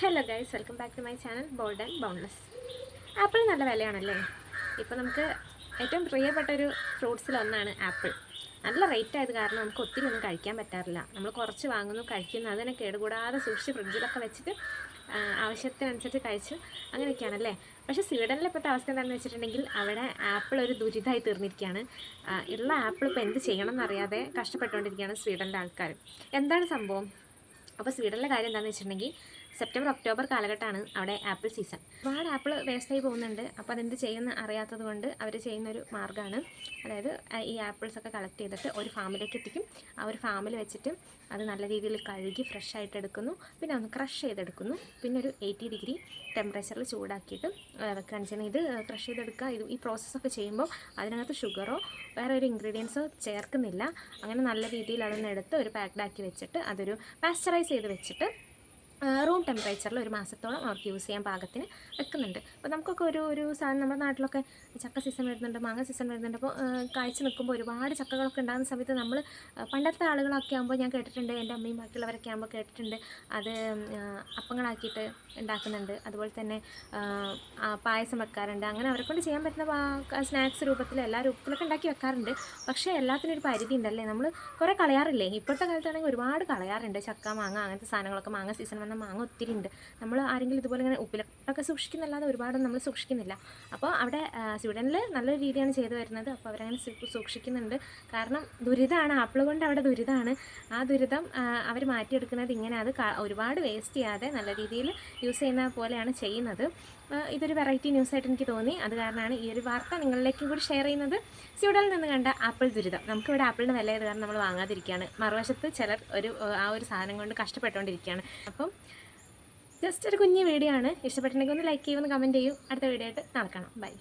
Hello guys welcome back to my channel bold and boundless apple നല്ല വിലയാണല്ലേ? ഇപ്പോൾ നമുക്ക് ഏറ്റവും പ്രിയപ്പെട്ട ഒരു ഫ്രൂട്ട്സിലൊന്നാണ് ആപ്പിൾ നല്ല റേറ്റ് ആയത് കാരണം നമുക്ക് ഒത്തിരി ഒന്നും കഴിക്കാൻ പറ്റാറില്ല. നമ്മൾ കുറച്ച് വാങ്ങുന്നു കഴിക്കുന്നു അതിനെ കേടുകൂടാതെ സൂക്ഷിച്ച് ഫ്രിഡ്ജിലൊക്കെ വെച്ചിട്ട് ആവശ്യത്തിനനുസരിച്ച് കഴിച്ച് അങ്ങനെയൊക്കെയാണല്ലേ? പക്ഷേ സ്വീഡനിലെ ഇപ്പോഴത്തെ അവസ്ഥ എന്താണെന്ന് വെച്ചിട്ടുണ്ടെങ്കിൽ അവിടെ ആപ്പിൾ ഒരു ദുരിതമായി തീർന്നിരിക്കുകയാണ്. ഉള്ള ആപ്പിൾ ഇപ്പോൾ എന്ത് ചെയ്യണം എന്നറിയാതെ കഷ്ടപ്പെട്ടുകൊണ്ടിരിക്കുകയാണ് സ്വീഡനിലെ ആൾക്കാർ എന്താണ് സംഭവം? അപ്പോൾ സ്വീഡനിലെ കാര്യം എന്താണെന്ന് വെച്ചിട്ടുണ്ടെങ്കിൽ സെപ്റ്റംബർ ഒക്ടോബർ കാലഘട്ടമാണ് അവിടെ ആപ്പിൾ സീസൺ. ഒരുപാട് ആപ്പിൾ വേസ്റ്റായി പോകുന്നുണ്ട്. അപ്പോൾ അതെന്ത് ചെയ്യുന്ന അറിയാത്തത് കൊണ്ട് അവർ ചെയ്യുന്നൊരു മാർഗമാണ്. അതായത് ഈ ആപ്പിൾസ് ഒക്കെ കളക്ട് ചെയ്തിട്ട് ഒരു ഫാമിലേക്ക് എത്തിക്കും. ആ ഒരു ഫാമിൽ വെച്ചിട്ട് അത് നല്ല രീതിയിൽ കഴുകി ഫ്രഷ് ആയിട്ട് എടുക്കുന്നു. പിന്നെ ഒന്ന് ക്രഷ് ചെയ്തെടുക്കുന്നു. പിന്നെ ഒരു എയ്റ്റി ഡിഗ്രി ടെമ്പറേച്ചറിൽ ചൂടാക്കിയിട്ട് വെക്കുകയാണ് ചെയ്യുന്നത് ഇത് ക്രഷ് ചെയ്തെടുക്കുക. ഇത് ഈ പ്രോസസ്സൊക്കെ ചെയ്യുമ്പോൾ അതിനകത്ത് ഷുഗറോ വേറെ ഒരു ഇൻഗ്രീഡിയൻസോ ചേർക്കുന്നില്ല. അങ്ങനെ നല്ല രീതിയിൽ അതൊന്ന് എടുത്ത് ഒരു പാക്ഡാക്കി വെച്ചിട്ട് അതൊരു പാസ്ചറൈസ് ചെയ്ത് വെച്ചിട്ട് റൂം ടെമ്പറേച്ചറിൽ ഒരു മാസത്തോളം അവർക്ക് യൂസ് ചെയ്യാൻ പാകത്തിന് വെക്കുന്നുണ്ട്. അപ്പോൾ നമുക്കൊക്കെ ഒരു ഒരു സാധനം നമ്മുടെ നാട്ടിലൊക്കെ ചക്ക സീസൺ വരുന്നുണ്ട് മാങ്ങ സീസൺ വരുന്നുണ്ട്. അപ്പോൾ കാഴ്ച നിൽക്കുമ്പോൾ ഒരുപാട് ചക്കകളൊക്കെ ഉണ്ടാകുന്ന സമയത്ത് നമ്മൾ പണ്ടത്തെ ആളുകളൊക്കെ ആകുമ്പോൾ ഞാൻ കേട്ടിട്ടുണ്ട് എന്റെ അമ്മയും ബാക്കിയുള്ളവരൊക്കെ ആകുമ്പോൾ കേട്ടിട്ടുണ്ട്. അത് അപ്പങ്ങളാക്കിയിട്ട് ഉണ്ടാക്കുന്നുണ്ട്. അതുപോലെ തന്നെ പായസം വെക്കാറുണ്ട്. അങ്ങനെ അവരെ കൊണ്ട് ചെയ്യാൻ പറ്റുന്ന സ്നാക്സ് രൂപത്തിൽ എല്ലാ രൂപത്തിലൊക്കെ ഉണ്ടാക്കി വെക്കാറുണ്ട്. പക്ഷേ എല്ലാത്തിനും ഒരു പരിധി ഉണ്ടല്ലേ? നമ്മൾ കുറേ കളയാറില്ലേ? ഇപ്പോഴത്തെ കാലത്താണെങ്കിൽ ഒരുപാട് കളയാറുണ്ട്. ചക്ക മാങ്ങ അങ്ങനത്തെ സാധനങ്ങളൊക്കെ മാങ്ങ സീസൺ വന്ന മാങ്ങ ഒത്തിരി ഉണ്ട്. നമ്മൾ ആരെങ്കിലും ഇതുപോലെ ഇങ്ങനെ ഉപ്പിലൊക്കെ സൂക്ഷിക്കുന്നല്ലാതെ ഒരുപാട് നമ്മൾ സൂക്ഷിക്കുന്നില്ല. അപ്പോൾ അവിടെ സ്വീഡനിൽ നല്ലൊരു രീതിയാണ് ചെയ്തു വരുന്നത്. അപ്പോൾ അവരങ്ങനെ സൂക്ഷിക്കുന്നുണ്ട്. കാരണം ദുരിതമാണ് ആപ്പിൾ കൊണ്ട് അവിടെ ദുരിതമാണ് ആ ദുരിതം അവർ മാറ്റിയെടുക്കുന്നത് ഇങ്ങനെ അത് ഒരുപാട് വേസ്റ്റ് ചെയ്യാതെ നല്ല രീതിയിൽ യൂസ് ചെയ്യുന്ന പോലെയാണ് ചെയ്യുന്നത്. ഇതൊരു വെറൈറ്റി ന്യൂസ് ആയിട്ട് എനിക്ക് തോന്നി. അത് കാരണമാണ് ഈ ഒരു വാർത്ത നിങ്ങളിലേക്കും കൂടി ഷെയർ ചെയ്യുന്നത്. സ്യൂഡനിൽ നിന്ന് കണ്ട ആപ്പിൾ ദുരിതം. നമുക്കിവിടെ ആപ്പിളിന് വില ആയത് കാരണം നമ്മൾ വാങ്ങാതിരിക്കുകയാണ്. മറുവശത്ത് ചിലർ ഒരു ആ ഒരു സാധനം കൊണ്ട് കഷ്ടപ്പെട്ടുകൊണ്ടിരിക്കുകയാണ്. അപ്പം ജസ്റ്റ് ഒരു കുഞ്ഞ് വീഡിയോ ആണ്. ഇഷ്ടപ്പെട്ടിട്ടുണ്ടെങ്കിൽ ഒന്ന് ലൈക്ക് ചെയ്യുമെന്ന് കമന്റ് ചെയ്യും. അടുത്ത വീഡിയോ ആയിട്ട് നടക്കണം ബൈ